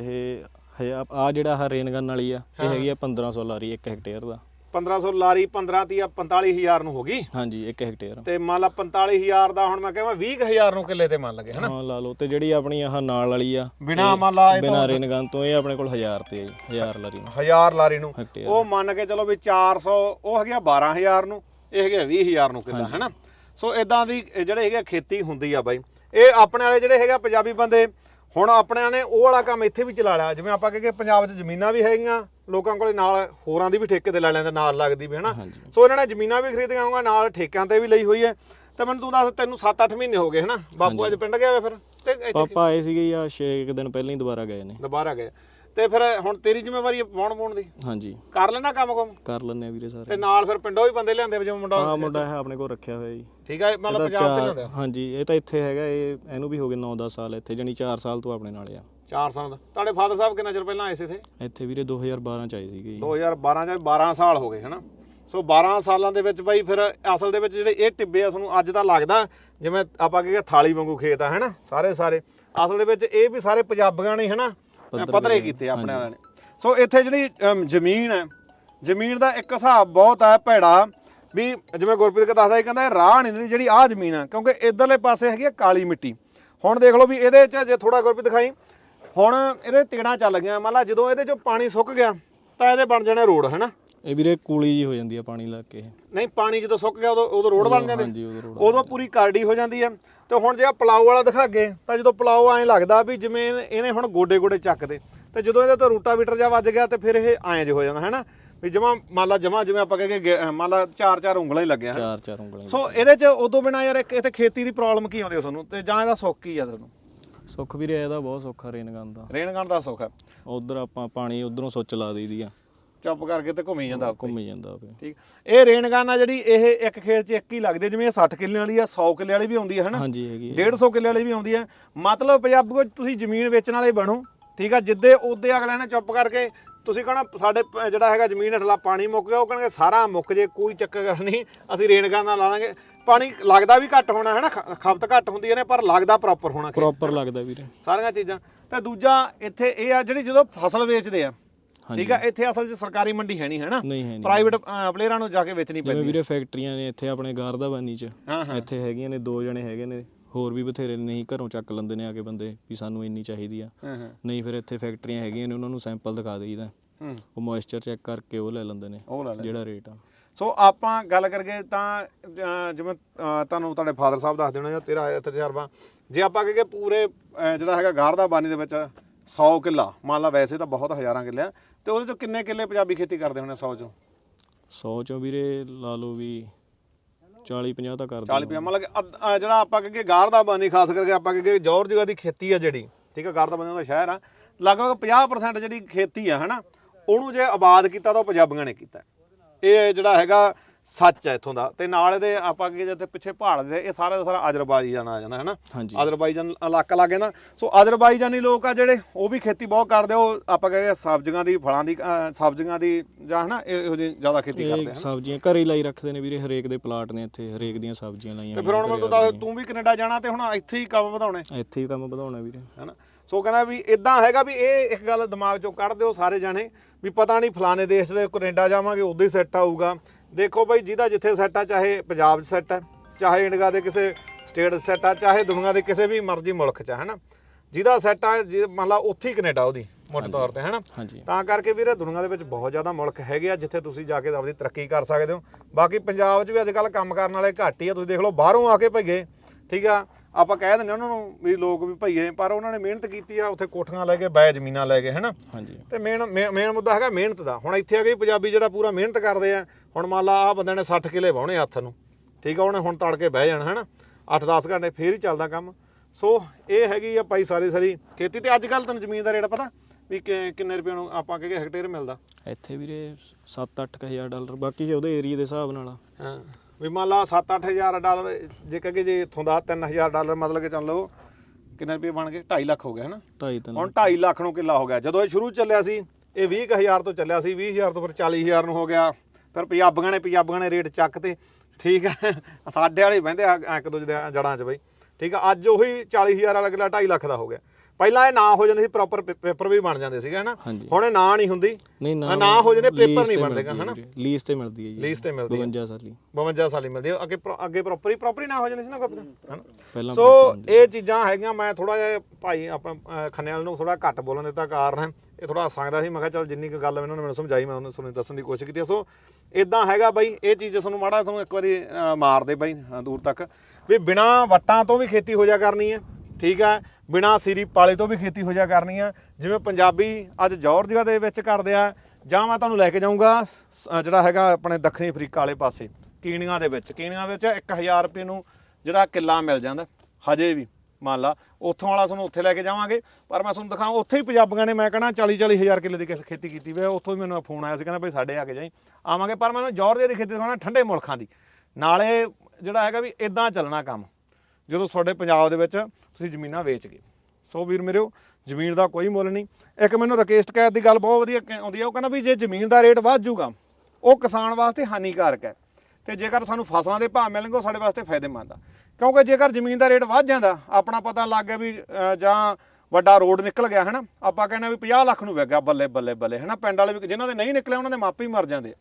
ਇਹ ਆ ਜਿਹੜਾ ਆਹ ਰੇਨ ਗਨ ਵਾਲੀ ਆ ਇਹ ਹੈਗੀ ਆ 1500 ਲਾਰੀ 1 ਹੈਕਟੇਅਰ ਦਾ। 1500 ਲਾਰੀ 15 ਤੀਆ 45000 ਨੂੰ ਹੋ ਗਈ। ਹਾਂਜੀ 1 ਹੈਕਟੇਅਰ ਤੇ ਮੰਨ ਲਾ 45000 ਦਾ ਹੁਣ ਮੈਂ ਕਹਾਂ 20000 ਨੂੰ ਕਿੱਲੇ ਤੇ ਮੰਨ ਲਗੇ ਹਨਾ? ਹਾਂ ਲਾ ਲਓ ਤੇ ਜਿਹੜੀ ਆਪਣੀ ਆਹ ਨਾਲ ਵਾਲੀ ਆ ਬਿਨਾ ਮੰਨ ਲਾ ਇਹ ਬਿਨਾ ਰੇਨ ਗਨ ਤੋਂ ਇਹ ਆਪਣੇ ਕੋਲ 1000 ਤੇ ਆ ਜੀ 1000 ਲਾਰੀ ਨੂੰ। 1000 ਲਾਰੀ ਨੂੰ। ਉਹ ਮੰਨ ਕੇ ਚਲੋ ਵੀ 400 ਉਹ ਹੈਗਾ 12000 ਨੂੰ ਇਹ ਹੈਗਾ 20000 ਨੂੰ ਕਿੱਲਾ ਹੈਨਾ? ਸੋ ਇਦਾਂ ਦੀ ਜਿਹੜੇ ਹੈਗੇ ਖੇਤੀ ਹੁੰਦੀ ਆ ਬਾਈ। ਇਹ ਆਪਣੇ ਵਾਲੇ ਜਿਹੜੇ ਹੈਗਾ ਪੰਜਾਬੀ ਬੰਦੇ ਹੁਣ ਆਪਣਿਆਂ ਨੇ ਉਹ ਵਾਲਾ ਕੰਮ ਇੱਥੇ ਵੀ ਚਲਾ ਲਿਆ। ਜਿਵੇਂ ਆਪਾਂ ਕਹਿੰਗੇ ਪੰਜਾਬ 'ਚ ਜ਼ਮੀਨਾਂ ਵੀ ਹੈਗੀਆਂ ਲੋਕਾਂ ਕੋਲੇ ਨਾਲ ਹੋਰਾਂ ਦੀ ਵੀ ਠੇਕੇ ਤੇ ਲੈ ਲੈਂਦੇ ਨਾਲ ਲੱਗਦੀ ਵੀ ਹਨਾ? ਹਾਂਜੀ। ਸੋ ਇਹਨਾਂ ਨੇ ਜ਼ਮੀਨਾਂ ਵੀ ਖਰੀਦੀਆਂ ਹੋਊਗਾ ਨਾਲ ਠੇਕਿਆਂ ਤੇ ਵੀ ਲਈ ਹੋਈ ਹੈ। ਤੇ ਮੈਨੂੰ ਤੂੰ ਦੱਸ ਤੈਨੂੰ 7-8 ਮਹੀਨੇ ਹੋ ਗਏ ਹਨਾ? ਬਾਪੂ ਅੱਜ ਪਿੰਡ ਗਿਆ ਵੇ ਫਿਰ? ਤੇ ਇੱਥੇ ਪਾਪਾ ਆਏ ਸੀਗੇ ਆ 6 ਦਿਨ ਪਹਿਲਾਂ ਹੀ ਦੁਬਾਰਾ ਗਏ ਨੇ। ਦੁਬਾਰਾ ਗਏ। ਤੇ ਫਿਰ ਹੁਣ ਤੇਰੀ ਜ਼ਿੰਮੇਵਾਰੀ ਹੈ ਪਾਉਣ ਪਾਉਣ ਦੀ? ਹਾਂਜੀ। ਕਰ ਲੈਣਾ ਕੰਮ ਕੰਮ? ਕਰ ਲੈਣੇ ਆ ਵੀਰੇ ਤੇ ਸਾਰੇ ਨਾਲ ਫਿਰ ਪਿੰਡੋਂ ਵੀ ਬੰਦੇ ਲਿਆਂਦੇ ਵੀ ਜਿਵੇਂ ਮੁੰਡਾ ਆ ਮੁੰਡਾ ਹੈ ਆਪਣੇ ਕੋਲ ਰੱਖਿਆ ਹੋਇਆ ਜੀ। ਠੀਕ ਹੈ ਮਤਲਬ ਪੰਜਾਬ ਤੇ ਚਾਰ- ਲਿਆਂਦਾ ਹਾਂਜੀ ਇਹ ਤਾਂ ਇੱਥੇ ਹੈਗਾ ਇਹ ਇਹਨੂੰ ਵੀ ਹੋ ਗਏ 9-10 ਸਾਲ ਇੱਥੇ ਜਾਨੀ 4 ਸਾਲ ਤੋਂ ਆਪਣੇ ਨਾਲ ਆ। 4 ਸਾਲ ਦਾ। ਤੁਹਾਡੇ ਫਾਦਰ ਸਾਹਿਬ ਕਿੰਨਾ ਚਿਰ ਪਹਿਲਾਂ ਆਏ ਸੀ ਇੱਥੇ? ਇੱਥੇ ਵੀਰੇ 2012 ਚ ਆਏ ਸੀਗੇ ਜੀ। 2012 ਜਾਂ 12 ਸਾਲ ਹੋ ਗਏ ਹਨਾ? ਸੋ 12 ਸਾਲਾਂ ਦੇ ਵਿੱਚ ਬਾਈ ਫਿਰ ਅਸਲ ਦੇ ਵਿੱਚ ਜਿਹੜੇ ਇਹ ਟਿੱਬੇ ਆ ਤੁਹਾਨੂੰ ਅੱਜ ਤਾਂ ਲੱਗਦਾ ਜਿਵੇਂ ਆਪਾਂ ਕਹਿੰਗੇ ਥਾਲੀ ਵਾਂਗੂ ਖੇਤ ਆ ਹਨਾ? ਸਾਰੇ ਸਾਰੇ। ਅਸਲ ਦੇ ਵਿੱਚ ਇਹ ਵੀ ਸਾਰੇ ਪੰਜਾਬੀਆਂ ਨੇ ਹਨਾ? ਪੱਧਰੇ ਕੀਤੇ ਆ ਆਪਣੇ ਵਾਲਿਆਂ ਨੇ। ਸੋ ਇੱਥੇ ਜਿਹੜੀ ਜ਼ਮੀਨ ਹੈ ਜ਼ਮੀਨ ਦਾ ਇੱਕ ਹਿਸਾਬ ਬਹੁਤ ਹੈ ਭੈੜਾ ਵੀ ਜਿਵੇਂ ਗੁਰਪ੍ਰੀਤ ਦੱਸਦਾ ਕਹਿੰਦਾ ਇਹ ਰਾਹ ਨਹੀਂ ਦਿੰਦੀ ਜਿਹੜੀ ਆਹ ਜ਼ਮੀਨ ਆ ਕਿਉਂਕਿ ਇਧਰਲੇ ਪਾਸੇ ਹੈਗੀ ਆ ਕਾਲੀ ਮਿੱਟੀ। ਹੁਣ ਦੇਖ ਲਓ ਵੀ ਇਹਦੇ 'ਚ ਜੇ ਥੋੜਾ ਗੁਰਪ੍ਰੀਤ ਦਿਖਾਈ ਹੁਣ ਇਹਦੇ ਤੇੜਾਂ ਚੱਲ ਗਈਆਂ। ਮੰਨ ਲਾ ਜਦੋਂ ਇਹਦੇ 'ਚੋਂ ਪਾਣੀ ਸੁੱਕ ਗਿਆ ਤਾਂ ਇਹਦੇ ਬਣ ਜਾਣੇ ਰੋਡ ਹੈਨਾ? ਇਹ ਵੀਰੇ ਕੂਲੀ ਜੀ ਹੋ ਜਾਂਦੀ ਆ ਪਾਣੀ ਲੱਗ ਕੇ। ਇਹ। ਨਹੀਂ ਪਾਣੀ ਜਦੋਂ ਸੁੱਕ ਗਿਆ ਉਦੋਂ ਉਦੋਂ ਰੋਡ ਬਣ ਜਾਂਦੇ। ਹਾਂਜੀ ਉਧਰ ਰੋਡ ਉਦੋਂ ਪੂਰੀ ਕਰਡੀ ਹੋ ਜਾਂਦੀ ਹੈ ਤੇ ਹੁਣ ਜੇ ਆ ਪਲਾਓ ਵਾਲਾ ਦਿਖਾਗੇ ਤਾਂ ਜਦੋਂ ਪਲਾਓ ਐਂ ਲੱਗਦਾ ਵੀ ਜਿਵੇਂ ਇਹਨੇ ਹੁਣ ਗੋਡੇ ਗੋਡੇ ਚੱਕਦੇ ਤੇ ਜਦੋਂ ਇਹਦੇ ਤੋਂ ਰੂਟਾਵੀਟਰ ਜਾ ਵੱਜ ਗਿਆ ਤੇ ਫਿਰ ਇਹ ਐਂ ਜੇ ਹੋ ਜਾਂਦਾ ਹੈਨਾ? ਵੀ ਜਮਾ ਮੰਨ ਲਾ ਜਮਾ ਜਿਵੇਂ ਆਪਾਂ ਕਹਿੰਗੇ ਮੰਨ ਲਾ ਚਾਰ ਚਾਰ ਉਂਗਲਾਂ ਹੀ ਲੱਗਿਆ ਚਾਰ ਚਾਰ ਉਂਗਲਾਂ ਸੋ ਇਹਦੇ ਚ ਉਦੋਂ ਬਿਨਾ ਯਾਰ ਇੱਕ ਇੱਥੇ ਖੇਤੀ ਦੀ ਪ੍ਰੋਬਲਮ ਕੀ ਆਉਂਦੀ ਆ ਤੁਹਾਨੂੰ? ਤੇ ਜਾਂ ਇਹਦਾ ਸੁੱਖ ਕੀ ਆ ਤੁਹਾਨੂੰ ਸੁੱਖ ਵੀਰੇ ਇਹਦਾ ਬਹੁਤ ਸੌਖਾ ਰੇਨ ਗਨ ਦਾ। ਰੇਣ ਦਾ ਸੁੱਖ ਹੈ ਉਧਰ ਆਪਾਂ ਪਾਣੀ ਉਧਰੋਂ ਸੁੱਚ ਲਾ ਦਈਦੀ ਆ। ਚੁੱਪ ਕਰਕੇ ਤੇ ਘੁੰਮੀ ਜਾਂਦਾ ਆਪੇ। ਘੁੰਮੀ ਜਾਂਦਾ ਆਪੇ। ਠੀਕ। ਇਹ ਰੇਣਗਾਨਾ ਜਿਹੜੀ ਇਹ ਇੱਕ ਖੇਤ 'ਚ ਇੱਕ ਹੀ ਲੱਗਦੀ ਜਿਵੇਂ ਇਹ 60 ਕਿੱਲੇ ਵਾਲੀ ਆ 100 ਕਿੱਲੇ ਵਾਲੀ ਵੀ ਆਉਂਦੀ ਹੈ ਹਨਾ? ਹਾਂਜੀ ਹੈਗੀ ਆ। 150 ਕਿੱਲੇ ਵਾਲੀ ਵੀ ਆਉਂਦੀ ਹੈ ਮਤਲਬ ਪੰਜਾਬੀਓ ਤੁਸੀਂ ਜ਼ਮੀਨ ਵੇਚਣ ਵਾਲੇ ਬਣੋ ਠੀਕ ਆ? ਜਿੱਦੇ ਉਹਦੇ ਅਗਲੇ ਨੇ ਚੁੱਪ ਕਰਕੇ ਤੁਸੀਂ ਕਹਣਾ ਸਾਡੇ ਪ- ਜਿਹੜਾ ਹੈਗਾ ਜ਼ਮੀਨ ਹੇਠਲਾ ਪਾਣੀ ਮੁੱਕ ਗਿਆ ਉਹ ਕਹਿਣਗੇ ਸਾਰਾ ਮੁੱਕ ਜੇ ਕੋਈ ਚੱਕਰ ਨਹੀਂ ਅਸੀਂ ਰੇਣਗਾਨਾ ਲਾ ਲਾਂਗੇ ਪਾਣੀ ਲੱਗਦਾ ਵੀ ਘੱਟ ਹੋਣਾ ਹੈ ਨਾ ਖ- ਖਪਤ ਘੱਟ ਹੁੰਦੀ ਹੈ ਨੇ ਪਰ ਲੱਗਦਾ ਪ੍ਰੋਪਰ ਹੋਣਾ ਖੇਤ। ਪ੍ਰੋਪਰ ਲੱਗਦਾ ਵੀਰੇ। ਸਾਰੀਆਂ ਚੀਜ਼ਾਂ। ਤੇ ਦੂਜਾ ਇੱਥੇ ਇਹ ਆ ਜਿਹੜੀ ਜਦੋਂ ਫਸਲ ਵੇਚਦੇ ਆ ਹਾਂਜੀ। ਠੀਕ ਆ ਇੱਥੇ ਅਸਲ 'ਚ ਸਰਕਾਰੀ ਮੰਡੀ ਹੈ ਨਹੀਂ ਹੈ ਨਾ? ਨਹੀਂ ਹੈ ਨਹੀਂ ਪ੍ਰਾਈਵੇਟ ਪਲੇਅਰਾਂ ਨੂੰ ਜਾ ਕੇ ਵੇਚਣੀ ਜਿਵੇਂ ਪੈਂਦੀ ਵੀਰੇ ਫੈਕਟਰੀਆਂ ਨੇ ਇੱਥੇ ਆਪਣੇ ਗਾਰਦਾਬਾਨੀ ਚ ਹਾਂ ਹਾਂ। ਇੱਥੇ ਹੈਗੀਆਂ ਨੇ ਦੋ ਜਣੇ ਹੈਗੇ ਨੇ। ਹੋਰ ਵੀ ਬਥੇਰੇ ਨੇ, ਨਹੀਂ ਘਰੋਂ ਚੱਕ ਲੈਂਦੇ ਨੇ ਆ ਕੇ ਬੰਦੇ ਵੀ ਸਾਨੂੰ ਇੰਨੀ ਚਾਹੀਦੀ ਆ। ਹਾਂ ਹਾਂ। ਨਹੀਂ ਫਿਰ ਇੱਥੇ ਫੈਕਟਰੀਆਂ ਹੈਗੀਆਂ ਨੇ ਉਹਨਾਂ ਨੂੰ ਸੈਂਪਲ ਦਿਖਾ ਦੇਈਦਾ ਹੂੰ। ਉਹ ਮੋਇਸਚਰ ਚੈੱਕ ਕਰਕੇ ਉਹ ਲੈ ਲੈਂਦੇ ਨੇ ਉਹ ਲਾ ਲੈ ਜਿਹੜਾ ਰੇਟ ਆ। ਸੋ ਆਪਾਂ ਗੱਲ ਕਰਗੇ ਤਾਂ ਅਹ, ਜਿਵੇਂ ਅਹ, ਤੁਹਾਨੂੰ ਤੁਹਾਡੇ ਫਾਦਰ ਸਾਹਿਬ ਦੱਸ ਦੇਣਾ ਜਾਂ ਤੇਰਾ ਇਹ ਤਜਰਬਾ। ਜੇ ਆਪਾਂ ਕਹੇ ਪੂਰੇ ਅਹ, ਜਿਹੜਾ ਹੈਗਾ ਗਾਰ ਦਾ ਬਾਨੀ ਦੇ ਵਿੱਚ 100 ਕਿੱਲਾ ਮੰਨ ਲਾ ਵੈਸੇ ਤਾਂ ਬਹੁਤ ਹਜ਼ਾਰਾਂ ਕਿੱਲੇ ਆ ਤੇ ਉਹਦੇ ਚੋਂ ਕਿੰਨੇ ਕਿੱਲੇ ਪੰਜਾਬੀ ਖੇਤੀ ਕਰਦੇ ਹੋਣੇ 100 ਚੋਂ? 100 ਚੋਂ ਵੀਰੇ ਲਾ ਲਓ ਵੀ 40 50 ਤਾਂ ਕਰ 40 ਪੰਜਾਹ ਮਤਲਬ ਕਿ ਅੱਧ- ਅਹ, ਜਿਹੜਾ ਆਪਾਂ ਕਹੇ ਗਾਰ ਦਾ ਬਾਨੀ ਖਾਸ ਕਰਕੇ ਆਪਾਂ ਕਹੇ ਜੌਰ ਜਗ੍ਹਾ ਦੀ ਖੇਤੀ ਆ ਜਿਹੜੀ ਠੀਕ ਆ ਗਾਰ ਦਾ ਬਾਨੀ ਦਾ ਸ਼ਹਿਰ ਆ ਲਗਭਗ 50% ਜਿਹੜੀ ਖੇਤੀ ਆ ਹਨਾ ਉਹਨੂੰ ਜੇ ਆਬਾਦ ਕੀਤਾ ਤਾਂ ਉਹ ਪੰਜਾਬੀਆਂ ਨੇ ਕੀਤਾ। ਇਹ ਜਿਹੜਾ ਹੈਗਾ ਸੱਚ ਹੈ ਇਥੋਂ ਦਾ। ਤੇ ਨਾਲ ਇਹਦੇ ਆਪਾਂ ਕਿ ਜਿੱਥੇ ਪਿੱਛੇ ਪਹਾੜ ਦੇ ਇਹ ਸਾਰਾ ਦਾ ਸਾਰਾ ਅਜ਼ਰਬਾਈਜਾਨ ਆ ਜਾਂਦਾ ਹੈ ਨਾ ਅਜ਼ਰਬਾਈਜਾਨ ਇਲਾਕਾ ਲੱਗ ਜਾਂਦਾ ਸੋ ਅਜ਼ਰਬਾਈਜਾਨੀ ਲੋਕ ਆ ਜਿਹੜੇ ਉਹ ਵੀ ਖੇਤੀ ਬਹੁਤ ਕਰਦੇ ਉਹ ਆਪਾਂ ਕਹਿੰਦੇ ਸਬਜ਼ੀਆਂ ਦੀ ਫਲਾਂ ਦੀ ਸਬਜ਼ੀਆਂ ਦੀ ਜਾਂ ਹਨਾ ਇਹ- ਇਹੋ ਜਿਹੀ ਜ਼ਿਆਦਾ ਖੇਤੀ ਕਰਦੇ ਆ ਸਬਜ਼ੀਆਂ ਘਰੇ ਲਾਈ ਰੱਖਦੇ ਨੇ ਵੀਰੇ ਹਰੇਕ ਦੇ ਪਲਾਟ ਨੇ ਇੱਥੇ ਹਰੇਕ ਦੀਆਂ ਸਬਜ਼ੀਆਂ ਲਾਈਆਂ ਤੇ ਫਿਰ ਹੁਣ ਮੈਨੂੰ ਦੱਸ ਤੂੰ ਵੀ ਕੈਨੇਡਾ ਜਾਣਾ ਤੇ ਹੁਣ ਇੱਥੇ ਹੀ ਕੰਮ ਵਧਾਉਣੇ। ਇੱਥੇ ਹੀ ਕੰਮ ਵਧਾਉਣਾ ਵੀਰੇ। ਹੈਨਾ? ਸੋ ਕਹਿੰਦਾ ਵੀ ਇਦਾਂ ਹੈਗਾ ਵੀ ਇਹ ਇੱਕ ਗੱਲ ਦਿਮਾਗ ਚੋਂ ਕੱਢ ਦਿਓ ਸਾਰੇ ਜਾਣੇ ਵੀ ਪਤਾ ਨਹੀਂ ਫਲਾਣੇ ਦੇਸ਼ ਦੇ ਕੈਨੇਡਾ ਜਾਵਾਂਗੇ ਉਦੋਂ ਹੀ ਸੈੱਟ ਆਊਗਾ। ਦੇਖੋ ਬਾਈ ਜਿਹਦਾ ਜਿੱਥੇ ਸੈੱਟ ਆ ਚਾਹੇ ਪੰਜਾਬ 'ਚ ਸੈੱਟ ਆ ਚਾਹੇ ਇੰਡੀਆ ਦੇ ਕਿਸੇ ਸਟੇਟ 'ਚ ਸੈੱਟ ਆ ਚਾਹੇ ਦੁਨੀਆ ਦੇ ਕਿਸੇ ਵੀ ਮਰਜ਼ੀ ਮੁਲਕ 'ਚ ਹੈਨਾ? ਜਿਹਦਾ ਸੈੱਟ ਆ ਜੇ ਮੰਨ ਲਾ ਉੱਥੇ ਹੀ ਕੈਨੇਡਾ ਉਹਦੀ ਮੋਟੇ ਤੌਰ ਤੇ ਹੈਨਾ? ਤਾਂ ਕਰਕੇ ਵੀਰੇ ਦੁਨੀਆ ਦੇ ਵਿੱਚ ਬਹੁਤ ਜ਼ਿਆਦਾ ਮੁਲਕ ਹੈਗੇ ਆ ਜਿੱਥੇ ਤੁਸੀਂ ਜਾ ਕੇ ਆਪਦੀ ਤਰੱਕੀ ਕਰ ਸਕਦੇ ਹੋ। ਬਾਕੀ ਪੰਜਾਬ 'ਚ ਵੀ ਅੱਜ ਕੱਲ ਕੰਮ ਕਰਨ ਵਾਲੇ ਘੱਟ ਹੀ ਆ ਤੁਸੀਂ ਦੇਖ ਲਓ ਬਾਹਰੋਂ ਆ ਕੇ ਭਈਏ ਠੀਕ ਆ? ਆਪਾਂ ਕਹਿ ਦਿੰਦੇ ਉਹਨਾਂ ਨੂੰ ਵੀ ਲੋਕ ਵੀ ਭਈਏ ਪਰ ਉਹਨਾਂ ਨੇ ਮਿਹਨਤ ਕੀਤੀ ਆ ਉੱਥੇ ਕੋਠੀਆਂ ਲੈ ਕੇ ਬੈ ਜ਼ਮੀਨਾਂ ਲੈ ਕੇ ਹੈਨਾ? ਤੇ ਮੇਨ ਮੇਨ ਮੁੱਦਾ ਹੈਗਾ ਮਿਹਨਤ ਦਾ। ਹੁਣ ਇੱਥੇ ਆ ਕੇ ਪੰਜਾਬੀ ਜਿਹੜਾ ਪੂਰਾ ਮਿਹਨਤ ਕਰਦੇ ਆ ਹੁਣ ਮੰਨ ਲਾ ਆ ਬੰਦੇ ਨੇ 60 ਕਿੱਲੇ ਵਾਹੁਣੇ ਹੱਥ ਨੂੰ ਠੀਕ ਆ ਉਹਨੇ ਹੁਣ ਤੜ ਕੇ ਬਹਿ ਜਾਣਾ ਹੈਨਾ? 8-10 ਘੰਟੇ ਫੇਰ ਹੀ ਚੱਲਦਾ ਕੰਮ। ਸੋ ਇਹ ਹੈਗੀ ਆ ਭਾਈ ਸਾਰੀ ਸਾਰੀ ਖੇਤੀ ਤੇ ਅੱਜ ਕੱਲ ਤੁਹਾਨੂੰ ਜ਼ਮੀਨ ਦਾ ਰੇਟ ਪਤਾ ਵੀ ਕਿੰਨੇ ਰੁਪਏ ਨੂੰ ਆਪਾਂ ਕਹਿੰਗੇ ਹੈਕਟੇਅਰ ਮਿਲਦਾ? ਇੱਥੇ ਵੀਰੇ 7-8 ਹਜ਼ਾਰ ਡਾਲਰ ਬਾਕੀ ਜੇ ਉਹਦੇ ਏਰੀਆ ਦੇ ਹਿਸਾਬ ਨਾਲ। ਹਾਂ ਵੀ ਮੰਨ ਲਾ 7-8000 ਡਾਲਰ ਜੇ ਕਹਗੇ ਜੇ ਇੱਥੋਂ ਦਾ 3000 ਡਾਲਰ ਮਤਲਬ ਕਿ ਚੱਲ ਲਓ ਕਿੰਨੇ ਰੁਪਏ ਬਣ ਗਏ? 2.5 ਲੱਖ ਹੋ ਗਿਆ ਹੈਨਾ? ਢਾਈ ਤਿੰਨ ਹੁਣ 2.5 ਲੱਖ ਨੂੰ ਕਿੱਲਾ ਹੋ ਗਿਆ। ਜਦੋਂ ਇਹ ਸ਼ੁਰੂ ਚੱਲਿਆ ਸੀ ਇਹ 20000 ਤੋਂ ਚੱਲਿਆ ਸੀ 20000 ਤੋਂ ਫਿਰ 40000 ਨੂੰ ਹੋ ਗਿਆ। ਫਿਰ ਪੰਜਾਬੀਆਂ ਨੇ ਪੰਜਾਬੀਆਂ ਨੇ ਰੇਟ ਚੱਕ ਤੇ, ਠੀਕ ਹੈ ਸਾਡੇ ਵਾਲੇ ਬਹਿੰਦੇ ਆ, ਇੱਕ ਦੂਜੇ ਦੇ ਜੜਾਂ 'ਚ ਬਈ। ਠੀਕ ਆ, ਅੱਜ ਉਹੀ 40000 ਵਾਲਾ ਕਿੱਲਾ 2.5 ਲੱਖ ਦਾ ਹੋ ਗਿਆ। ਪਹਿਲਾਂ ਇਹ ਨਾ ਹੋ ਜਾਂਦੇ ਸੀ ਪ੍ਰੋਪਰ ਪੇਪਰ ਵੀ ਬਣ ਜਾਂਦੇ ਸੀਗੇ ਹਨਾ। ਹੁਣ ਇਹ ਨਾ ਨਹੀਂ ਹੁੰਦੀ। ਨਾ ਹੋ ਜਾਂਦੇ ਪੇਪਰ ਨਹੀਂ ਬਣਦੇਗਾ ਹਨਾ? lease ਤੇ ਮਿਲਦੀ ਹੈ ਜੀ। ਲੀਜ਼ ਤੇ ਮਿਲਦੀ ਹੈ। 52 ਸਾਲੀ 52 ਸਾਲੀ ਮਿਲਦੀ ਹੈ। ਅੱਗੇ ਅੱਗੇ ਪ੍ਰੋਪਰ ਹੀ ਪ੍ਰੋਪਰ ਹੀ ਨਾ ਹੋ ਜਾਂਦੇ ਸੀ ਨਾ ਕੋਈ ਹਨਾ? ਪਹਿਲਾਂ ਸੋ। ਇਹ ਚੀਜ਼ਾਂ ਹੈਗੀਆਂ ਮੈਂ ਥੋੜਾ ਜਿਹਾ ਭਾਈ ਆਪਣਾ ਅਹ, ਖੰਨੇ ਵਾਲੇ ਨੂੰ ਥੋੜਾ ਘੱਟ ਬੋਲਣ ਦਿੱਤਾ ਕਾਰਨ ਹੈ। ਇਹ ਥੋੜਾ ਸੰਗਦਾ ਸੀ ਮੈਂ ਕਿਹਾ ਚੱਲ ਜਿੰਨੀ ਕੁ ਗੱਲ ਇਹਨਾਂ ਨੇ ਮੈਨੂੰ ਸਮਝਾਈ ਮੈਂ ਉਹਨੂੰ ਤੁਹਾਨੂੰ ਦੱਸਣ ਦੀ ਕੋਸ਼ਿਸ਼ ਕੀਤੀ ਸੋ ਇਦਾਂ ਹੈਗਾ ਬਾਈ ਇਹ ਚੀਜ਼ ਤੁਹਾਨੂੰ ਮਾੜਾ ਤੁਹਾਨੂੰ ਇੱਕ ਵਾਰੀ ਅਹ, ਮਾਰ ਦੇ ਬਾਈ ਦੂਰ ਤੱਕ। ਵੀ ਬਿਨਾ ਵੱਟਾਂ ਤੋਂ ਵੀ ਖੇਤੀ ਹੋ ਜਾ ਕਰਨੀ ਹੈ। ਠੀਕ ਹੈ? ਬਿਨਾ ਸੀਰੀ ਪਾਲੇ ਤੋਂ ਵੀ ਖੇਤੀ ਹੋ ਜਾ ਕਰਨੀ ਆ। ਜਿਵੇਂ ਪੰਜਾਬੀ ਅੱਜ ਜਾਰਜੀਆ ਦੇ ਵਿੱਚ ਕਰਦੇ ਆ। ਜਾਂ ਮੈਂ ਤੁਹਾਨੂੰ ਲੈ ਕੇ ਜਾਊਂਗਾ, ਸ- ਜਿਹੜਾ ਹੈਗਾ ਆਪਣੇ ਦੱਖਣੀ ਅਫਰੀਕਾ ਵਾਲੇ ਪਾਸੇ, ਕੀਨੀਆਂ ਦੇ ਵਿੱਚ। ਕੀਨੀਆਂ ਵਿੱਚ 1000 ਰੁਪਏ ਨੂੰ ਜਿਹੜਾ ਕਿੱਲਾ ਮਿਲ ਜਾਂਦਾ, ਹਜੇ ਵੀ, ਮੰਨ ਲਾ। ਉੱਥੋਂ ਵਾਲਾ ਤੁਹਾਨੂੰ ਉੱਥੇ ਲੈ ਕੇ ਜਾਵਾਂਗੇ। ਪਰ ਮੈਂ ਤੁਹਾਨੂੰ ਦਿਖਾਵਾਂ ਉੱਥੇ ਹੀ ਪੰਜਾਬੀਆਂ ਨੇ ਮੈਂ ਕਹਣਾ 40 40 ਹਜ਼ਾਰ ਕਿੱਲੇ ਦੀ ਕਿਸ- ਖੇਤੀ ਕੀਤੀ ਵੇ ਉੱਥੋਂ ਹੀ ਮੈਨੂੰ ਫੋਨ ਆਇਆ ਸੀ, ਕਹਿੰਦਾ ਭਾਈ ਸਾਡੇ ਆ ਕੇ ਜਾਈ। ਆਵਾਂਗੇ, ਪਰ ਮੈਨੂੰ ਜਾਰਜੀਆ ਦੀ ਖੇਤੀ ਦਿਖਾਉਣਾ ਠੰਡੇ ਮੁਲਕਾਂ ਦੀ। ਨਾਲੇ ਜਿਹੜਾ ਹੈਗਾ ਵੀ ਇਦਾਂ ਚੱਲਣਾ ਕੰਮ। ਜਦੋਂ ਤੁਹਾਡੇ ਪੰਜਾਬ ਦੇ ਵਿੱਚ ਤੁਸੀਂ ਜ਼ਮੀਨਾਂ ਵੇਚ ਗਏ। ਸੋ ਵੀਰ ਮੇਰਿਓ ਜ਼ਮੀਨ ਦਾ ਕੋਈ ਮੁੱਲ ਨਹੀਂ। ਇੱਕ ਮੈਨੂੰ ਰਕੇਸ਼ ਟਕੈਤ ਦੀ ਗੱਲ ਬਹੁਤ ਵਧੀਆ ਕ- ਆਉਂਦੀ ਹੈ ਉਹ ਕਹਿੰਦਾ ਵੀ ਜੇ ਜ਼ਮੀਨ ਦਾ ਰੇਟ ਵੱਧ ਜਾਊਗਾ ਉਹ ਕਿਸਾਨ ਵਾਸਤੇ ਹਾਨੀਕਾਰਕ ਹੈ। ਤੇ ਜੇਕਰ ਸਾਨੂੰ ਫਸਲਾਂ ਦੇ ਭਾਅ ਮਿਲਣਗੇ ਉਹ ਸਾਡੇ ਵਾਸਤੇ ਫਾਇਦੇਮੰਦ ਆ। ਕਿਉਂਕਿ ਜੇਕਰ ਜ਼ਮੀਨ ਦਾ ਰੇਟ ਵੱਧ ਜਾਂਦਾ ਆਪਣਾ ਪਤਾ ਲੱਗ ਗਿਆ ਵੀ ਅ, ਜਾਂ ਵੱਡਾ ਰੋਡ ਨਿਕਲ ਗਿਆ ਹਨਾ ਆਪਾਂ ਕਹਿੰਦੇ ਵੀ 50 ਲੱਖ ਨੂੰ ਵਿਕ ਗਿਆ ਬੱਲੇ ਬੱਲੇ ਬੱਲੇ ਹਨਾ ਪਿੰਡ ਵਾਲੇ ਵੀ ਜਿਨ੍ਹਾਂ ਦੇ ਨਹੀਂ ਨਿਕਲੇ ਉਹਨਾਂ ਦੇ ਮਾਪੇ ਹੀ ਮਰ ਜਾਂਦੇ ਆ।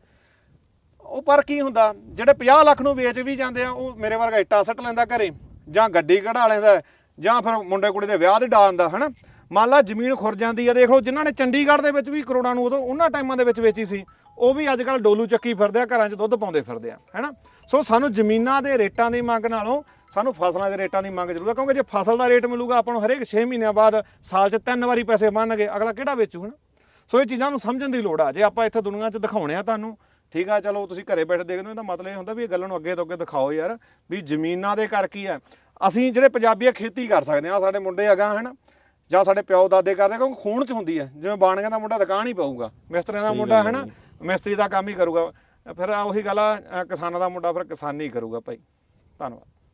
ਉਹ ਪਰ ਕੀ ਹੁੰਦਾ ਜਿਹੜੇ 50 ਲੱਖ ਨੂੰ ਵੇਚ ਵੀ ਜਾਂਦੇ ਆ ਉਹ ਮੇਰੇ ਵਰਗਾ ਇੱਟਾਂ ਸੱਟ ਲੈਂਦਾ ਘਰੇ। ਜਾਂ ਗੱਡੀ ਕਢਾ ਲੈਂਦਾ ਜਾਂ ਫਿਰ ਮੁੰਡੇ ਕੁੜੀ ਦੇ ਵਿਆਹ ਦੇ ਡਾ ਦਿੰਦਾ, ਹਨਾ? ਮੰਨ ਲਾ ਜ਼ਮੀਨ ਖੁਰ ਜਾਂਦੀ ਆ, ਦੇਖ ਲਓ ਜਿਨ੍ਹਾਂ ਨੇ ਚੰਡੀਗੜ੍ਹ ਦੇ ਵਿੱਚ ਵੀ ਕਰੋੜਾਂ ਨੂੰ ਉਦੋਂ ਉਹਨਾਂ ਟਾਈਮਾਂ ਦੇ ਵਿੱਚ ਵੇਚੀ ਸੀ, ਉਹ ਵੀ ਅੱਜ ਕੱਲ ਡੋਲੂ ਚੱਕੀ ਫਿਰਦੇ ਆ, ਘਰਾਂ 'ਚ ਦੁੱਧ ਪਾਉਂਦੇ ਫਿਰਦੇ ਆ, ਹੈਨਾ? ਸੋ ਸਾਨੂੰ ਜ਼ਮੀਨਾਂ ਦੇ ਰੇਟਾਂ ਦੀ ਮੰਗ ਨਾਲੋਂ ਸਾਨੂੰ ਫਸਲਾਂ ਦੇ ਰੇਟਾਂ ਦੀ ਮੰਗ ਜ਼ਰੂਰ ਆ, ਕਿਉਂਕਿ ਜੇ ਫਸਲ ਦਾ ਰੇਟ ਮਿਲੂਗਾ, ਆਪਾਂ ਨੂੰ ਹਰੇਕ 6 ਮਹੀਨਿਆਂ ਬਾਅਦ ਸਾਲ 'ਚ ਤਿੰਨ ਵਾਰੀ ਪੈਸੇ ਬਣਨਗੇ, ਅਗਲਾ ਕਿਹੜਾ ਵੇਚੂ, ਹਨਾ? ਸੋ ਇਹ ਚੀਜ਼ਾਂ ਨੂੰ ਸਮਝਣ ਦੀ ਲੋੜ ਆ, ਜੇ ਆਪਾਂ ਇੱਥੇ ਦੁਨੀਆ 'ਚ ਦਿਖਾਉਣੇ ਆ ਤੁਹਾਨੂੰ ਠੀਕ ਆ ਚਲੋ ਤੁਸੀਂ ਘਰੇ ਬੈਠੇ ਦੇਖਦੇ ਹੋ ਇਹਦਾ ਮਤਲਬ ਇਹ ਹੁੰਦਾ ਵੀ ਇਹ ਗੱਲਾਂ ਨੂੰ ਅੱਗੇ ਤੋਂ ਅੱਗੇ ਦਿਖਾਓ ਯਾਰ ਵੀ ਜ਼ਮੀਨਾਂ ਦੇ ਕਰ ਕੀ ਆ। ਅਸੀਂ ਜਿਹੜੇ ਪੰਜਾਬੀ ਆ ਖੇਤੀ ਕਰ ਸਕਦੇ ਆ ਸਾਡੇ ਮੁੰਡੇ ਹੈਗਾ ਹਨ ਜਾਂ ਸਾਡੇ ਪਿਓ ਦਾਦੇ ਕਰਦੇ ਕਿਉਂਕਿ ਖੂਨ 'ਚ ਹੁੰਦੀ ਹੈ ਜਿਵੇਂ ਬਾਣੀਆਂ ਦਾ ਮੁੰਡਾ ਦੁਕਾਨ ਹੀ ਪਾਊਗਾ ਮਿਸਤਰੀ ਦਾ ਮੁੰਡਾ ਹੈ ਨਾ ਮਿਸਤਰੀ ਦਾ ਕੰਮ ਹੀ ਕਰੂਗਾ। ਫਿਰ ਉਹੀ ਗੱਲ ਆ ਕਿਸਾਨਾਂ ਦਾ ਮੁੰਡਾ ਫਿਰ ਕਿਸਾਨੀ ਕਰੂਗਾ ਭਾਈ। ਧੰਨਵਾਦ।